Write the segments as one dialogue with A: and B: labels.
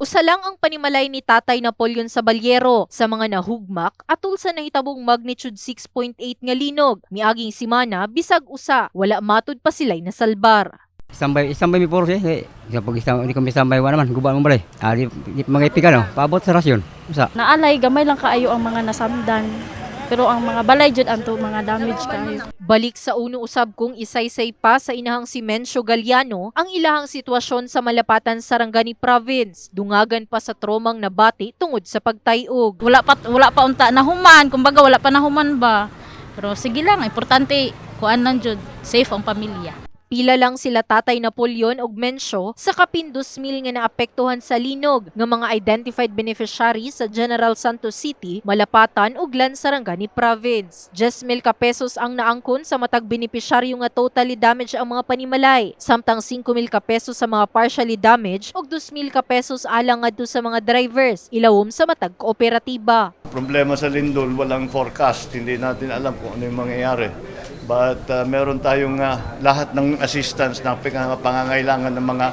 A: Usa lang ang panimalay ni Tatay Napoleon Sabaliero sa mga nahugmak atul sa nahitabong magnitude 6.8 nga linog. Miaging simana bisag usa, wala matud pa sila'y nasalbar.
B: Sambay, sambay mi puro siya. Eh, sa pag isang, hindi kami sambay, wala naman, guba mo balay. Ah, di, di mga ipigan, no? Paabot sa rasyon. Usa.
C: Naalay, gamay lang kaayo ang mga nasamdan. Pero ang mga balay jud anto mga damage kaayo.
A: Balik sa uno usab kung isaysay pa sa inahang si Mencio Galliano ang ilahang sitwasyon sa Malapatan Sarangani Province. Dungagan pa sa tromang nabati tungod sa pagtayog.
D: wala pa wala pa unta nahuman kumbaga wala pa nahuman ba pero sige lang importante kuan lang jud safe ang pamilya
A: Pila lang sila Tatay Napoleon ug Mencio sa kapin 2,000 nga naapektuhan sa linog nga mga identified beneficiaries sa General Santos City, Malapatan ug Lansarangani Province. 10,000 ka pesos ang naangkon sa matag beneficiaryo nga totally damaged ang mga panimalay, samtang 5,000 ka pesos sa mga partially damaged ug 2,000 ka pesos alang ngadto sa mga drivers, ilawom sa matag kooperatiba.
E: Problema sa lindol, walang forecast. Hindi natin alam kung ano yung mangyayari. But uh, meron tayong uh, lahat ng assistance na pang- pangangailangan ng mga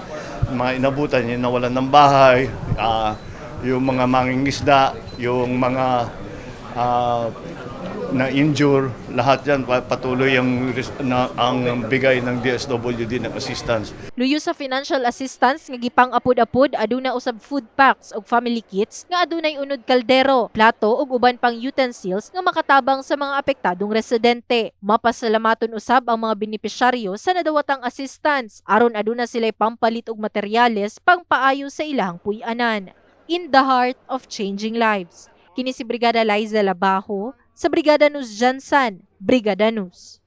E: mga inabutan, yung nawalan ng bahay, uh, yung mga mangingisda, yung mga uh, na-injure, lahat yan pa- patuloy ang, na, ang bigay ng DSWD ng assistance.
A: Luyo sa financial assistance nga gipang apod-apod aduna usab food packs ug family kits nga adunay unod kaldero, plato ug uban pang utensils nga makatabang sa mga apektadong residente. Mapasalamaton usab ang mga benepisyaryo sa nadawatang assistance aron aduna sila'y pampalit og materyales pangpaayo sa ilahang puy-anan. In the heart of changing lives. Kini si Brigada Liza Labajo sa Brigada News Jansan, Brigada News.